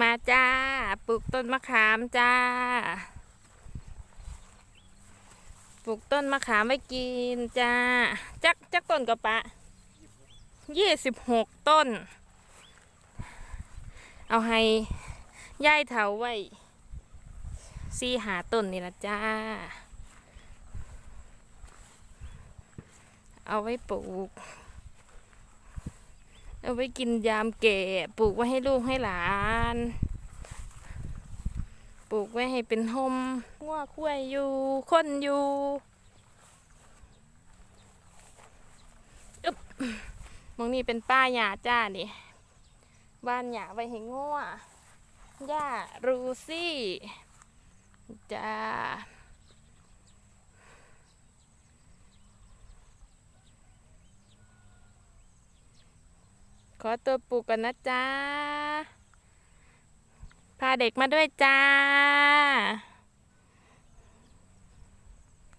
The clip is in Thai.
มาจ้า ปลูกต้นมะขามจ้า ปลูกต้นมะขามไว้กินจ้า จักจักต้นกับปะยี่สิบหกต้น เอาให้ย่ายเถาไว้ซีหาต้นนี่ละจ้า เอาไว้ปลูก เอาไว้กินยามแก่ปลูกไว้ให้ลูกให้หลาน ปลูกไว้ให้เป็นหมงัวคุ้ยอยู่คนอยู่อึบมองนี่เป็นป้าหญ้าจ้านี่บ้านหญ้าไว้ให้งัวหญ้ารูซี่จ้า อตัวปลูกกันนะจ้า พาเด็กมาด้วยจ้า